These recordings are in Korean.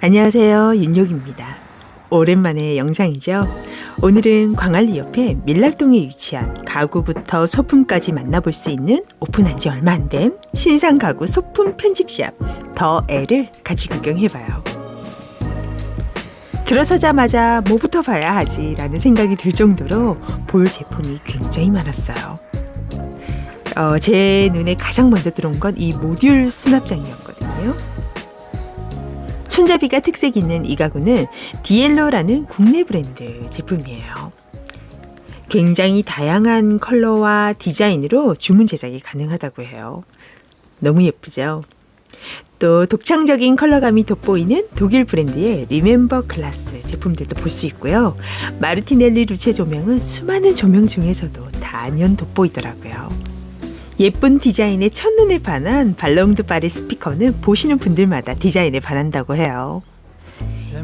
안녕하세요. 윤혁입니다. 오랜만에 영상이죠. 오늘은 광안리 옆에 밀락동에 위치한 가구부터 소품까지 만나볼 수 있는 오픈한 지 얼마 안 된 신상 가구 소품 편집샵 더 L을 같이 구경해봐요. 들어서자마자 뭐부터 봐야 하지라는 생각이 들 정도로 볼 제품이 굉장히 많았어요. 어, 제 눈에 가장 먼저 들어온 건 이 모듈 수납장이었거든요. 손잡이가 특색 있는 이 가구는 디엘로라는 국내 브랜드 제품이에요. 굉장히 다양한 컬러와 디자인으로 주문 제작이 가능하다고 해요. 너무 예쁘죠? 또 독창적인 컬러감이 돋보이는 독일 브랜드의 리멤버 클라스 제품들도 볼 수 있고요. 마르티넬리 루체 조명은 수많은 조명 중에서도 단연 돋보이더라고요. 예쁜 디자인에 첫눈에 반한 발롱드 바리 스피커는 보시는 분들마다 디자인에 반한다고 해요.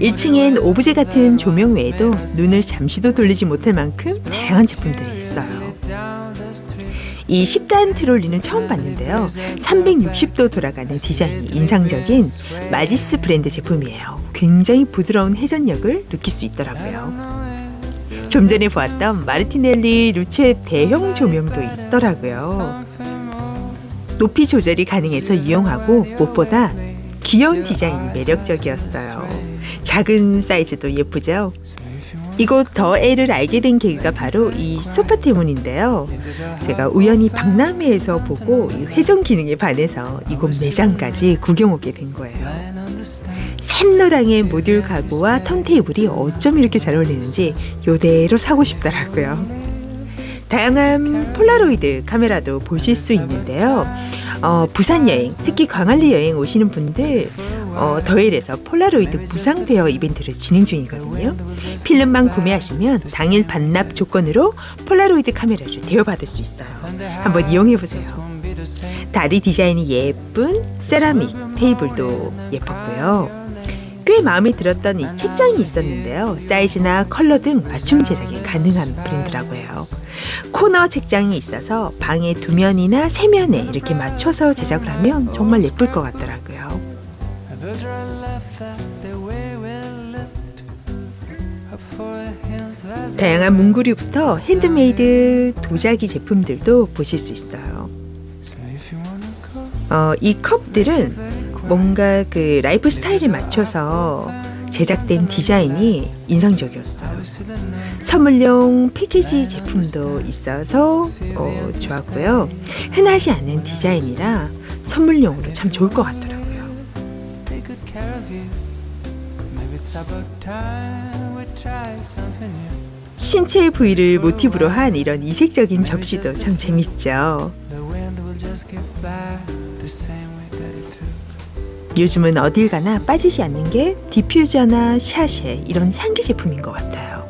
1층엔 오브제 같은 조명 외에도 눈을 잠시도 돌리지 못할 만큼 다양한 제품들이 있어요. 이 10단 트롤리는 처음 봤는데요. 360도 돌아가는 디자인이 인상적인 마지스 브랜드 제품이에요. 굉장히 부드러운 회전력을 느낄 수 있더라고요. 좀 전에 보았던 마르티넬리 루체 대형 조명도 있더라고요. 높이 조절이 가능해서 유용하고 무엇보다 귀여운 디자인이 매력적이었어요. 작은 사이즈도 예쁘죠? 이곳 더 L을 알게 된 계기가 바로 이 소파 때문인데요. 제가 우연히 박람회에서 보고 이 회전 기능에 반해서 이곳 매장까지 구경 오게 된 거예요. 샛노랑의 모듈 가구와 턴테이블이 어쩜 이렇게 잘 어울리는지 요대로 사고 싶더라고요. 다양한 폴라로이드 카메라도 보실 수 있는데요. 어, 부산 여행, 특히 광안리 여행 오시는 분들 어, 더일에서 폴라로이드 무상 대여 이벤트를 진행 중이거든요. 필름만 구매하시면 당일 반납 조건으로 폴라로이드 카메라를 대여받을 수 있어요. 한번 이용해 보세요. 다리 디자인이 예쁜 세라믹 테이블도 예뻤고요. 꽤 마음에 들었던 이 책장이 있었는데요. 사이즈나 컬러 등 맞춤 제작이 가능한 브랜드라고 해요. 코너 책장이 있어서 방의 두 면이나 세 면에 이렇게 맞춰서 제작을 하면 정말 예쁠 것 같더라고요. 다양한 문구류부터 핸드메이드 도자기 제품들도 보실 수 있어요. 어, 이 컵들은 뭔가 그 라이프 스타일에 맞춰서 제작된 디자인이 인상적이었어요. 선물용 패키지 제품도 있어서 어, 좋았고요. 흔하지 않은 디자인이라 선물용으로 참 좋을 것 같더라고요. 신체 부위를 모티브로 한 이런 이색적인 접시도 참 재밌죠. 요즘은 어딜 가나 빠지지 않는 게 디퓨저나 샤쉐 이런 향기 제품인 것 같아요.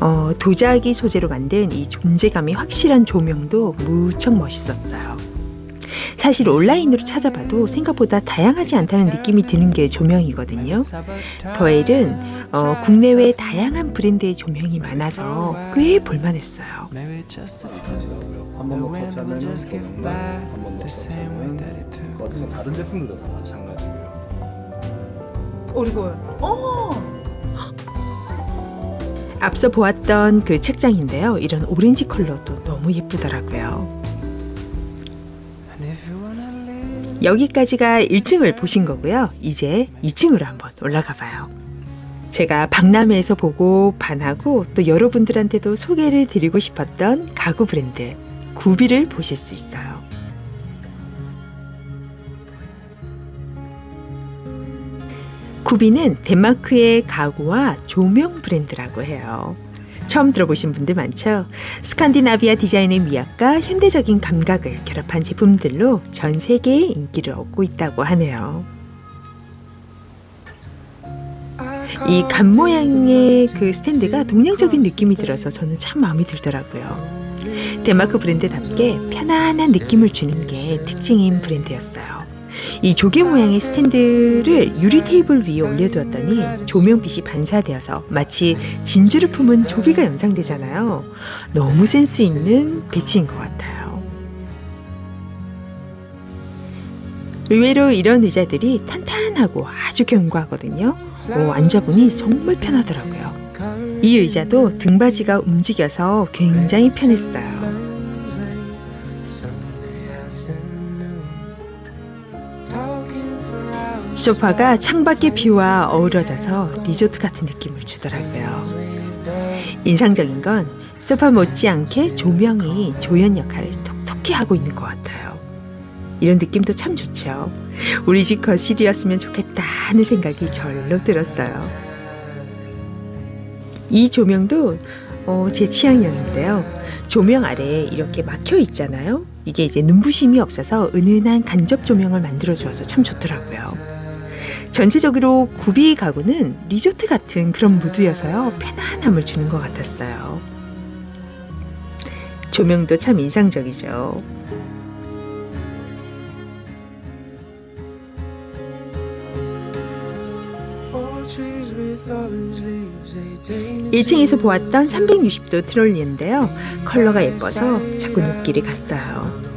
어, 도자기 소재로 만든 이 존재감이 확실한 조명도 무척 멋있었어요. 사실 온라인으로 찾아봐도 생각보다 다양하지 않다는 느낌이 드는 게 조명이거든요. 더엘은 어, 국내외 다양한 브랜드의 조명이 많아서 꽤 볼만했어요. 한번더 터치하면 조명만 한번 더 터치하면 꺼지는 다른 제품들도 다 마찬가지고요. 그리고 어! 앞서 보았던 그 책장인데요. 이런 오렌지 컬러도 너무 예쁘더라고요. 여기까지가 1층을 보신 거고요. 이제 2층으로 한번 올라가 봐요. 제가 박람회에서 보고 반하고 또 여러분들한테도 소개를 드리고 싶었던 가구 브랜드 구비를 보실 수 있어요. 구비는 덴마크의 가구와 조명 브랜드라고 해요. 처음 들어보신 분들 많죠? 스칸디나비아 디자인의 미학과 현대적인 감각을 결합한 제품들로 전 세계에 인기를 얻고 있다고 하네요. 이 간 모양의 그 스탠드가 동양적인 느낌이 들어서 저는 참 마음에 들더라고요. 덴마크 브랜드답게 편안한 느낌을 주는 게 특징인 브랜드였어요. 이 조개 모양의 스탠드를 유리 테이블 위에 올려두었더니 조명빛이 반사되어서 마치 진주를 품은 조개가 연상되잖아요. 너무 센스 있는 배치인 것 같아요. 의외로 이런 의자들이 탄탄하고 아주 견고하거든요. 오, 앉아보니 정말 편하더라고요. 이 의자도 등받이가 움직여서 굉장히 편했어요. 소파가 창밖의 뷰와 어우러져서 리조트 같은 느낌을 주더라고요. 인상적인 건 소파 못지않게 조명이 조연 역할을 톡톡히 하고 있는 것 같아요. 이런 느낌도 참 좋죠. 우리 집 거실이었으면 좋겠다 하는 생각이 절로 들었어요. 이 조명도 어, 제 취향이었는데요. 조명 아래에 이렇게 막혀 있잖아요. 이게 이제 눈부심이 없어서 은은한 간접 조명을 만들어 주어서 참 좋더라고요. 전체적으로 구비 가구는 리조트 같은 그런 무드여서요. 편안함을 주는 것 같았어요. 조명도 참 인상적이죠. 일 1층에서 보았던 360도 트롤리인데요. 컬러가 예뻐서 자꾸 눈길이 갔어요.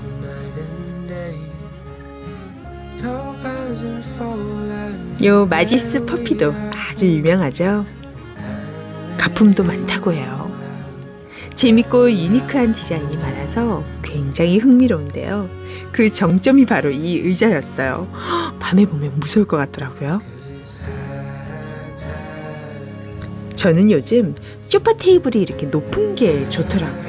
요 마지스 퍼피도 아주 유명하죠. 가품도 많다고 해요. 재밌고 유니크한 디자인이 많아서 굉장히 흥미로운데요. 그 정점이 바로 이 의자였어요. 헉, 밤에 보면 무서울 것 같더라고요. 저는 요즘 소파 테이블이 이렇게 높은 게 좋더라고요.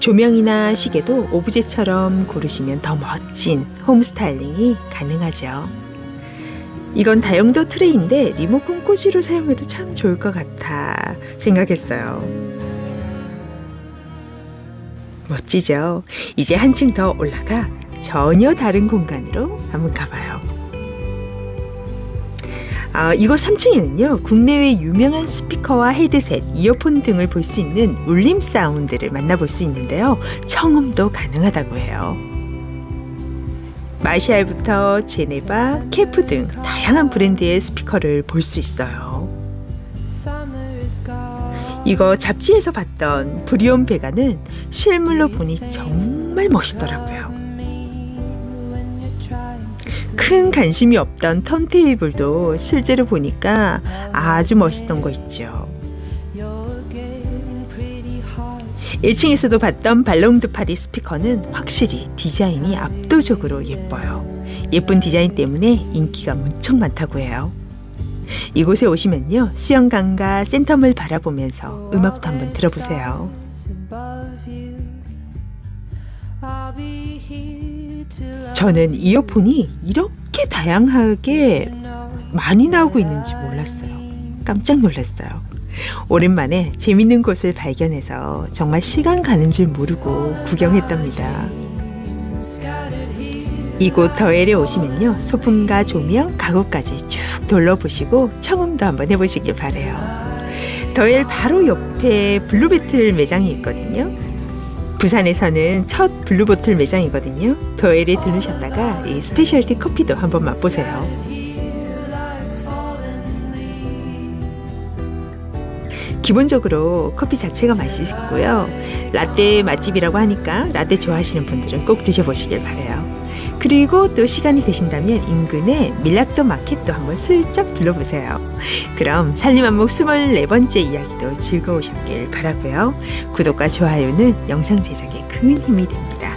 조명이나 시계도 오브제처럼 고르시면 더 멋진 홈 스타일링이 가능하죠. 이건 다용도 트레이인데 리모컨 꽂이로 사용해도 참 좋을 것 같아 생각했어요. 멋지죠? 이제 한층 더 올라가 전혀 다른 공간으로 한번 가봐요. 아, 이곳 3층에는요, 국내외 유명한 스피커와 헤드셋, 이어폰 등을 볼 수 있는 울림 사운드를 만나볼 수 있는데요. 청음도 가능하다고 해요. 마샬부터 제네바, 캐프 등 다양한 브랜드의 스피커를 볼 수 있어요. 이거 잡지에서 봤던 브리온 베가는 실물로 보니 정말 멋있더라고요. 큰 관심이 없던 턴테이블도 실제로 보니까 아주 멋있던 거 있죠. 1층에서도 봤던 발롱드 파리 스피커는 확실히 디자인이 압도적으로 예뻐요. 예쁜 디자인 때문에 인기가 무척 많다고 해요. 이곳에 오시면요 수영강과 센텀을 바라보면서 음악도 한번 들어보세요. 저는 이어폰이 이렇게 다양하게 많이 나오고 있는지 몰랐어요. 깜짝 놀랐어요. 오랜만에 재밌는 곳을 발견해서 정말 시간 가는 줄 모르고 구경했답니다. 이곳 더엘에 오시면요 소품과 조명, 가구까지 쭉 둘러보시고 청음도 한번 해보시길 바래요. 더엘 바로 옆에 블루배틀 매장이 있거든요. 부산에서는 첫 블루보틀 매장이거든요. 더엘에 들르셨다가 이 스페셜티 커피도 한번 맛보세요. 기본적으로 커피 자체가 맛있고요. 라떼 맛집이라고 하니까 라떼 좋아하시는 분들은 꼭 드셔보시길 바래요. 그리고 또 시간이 되신다면 인근의 밀락도 마켓도 한번 슬쩍 둘러보세요. 그럼 살림한목 24번째 이야기도 즐거우셨길 바라고요. 구독과 좋아요는 영상 제작에 큰 힘이 됩니다.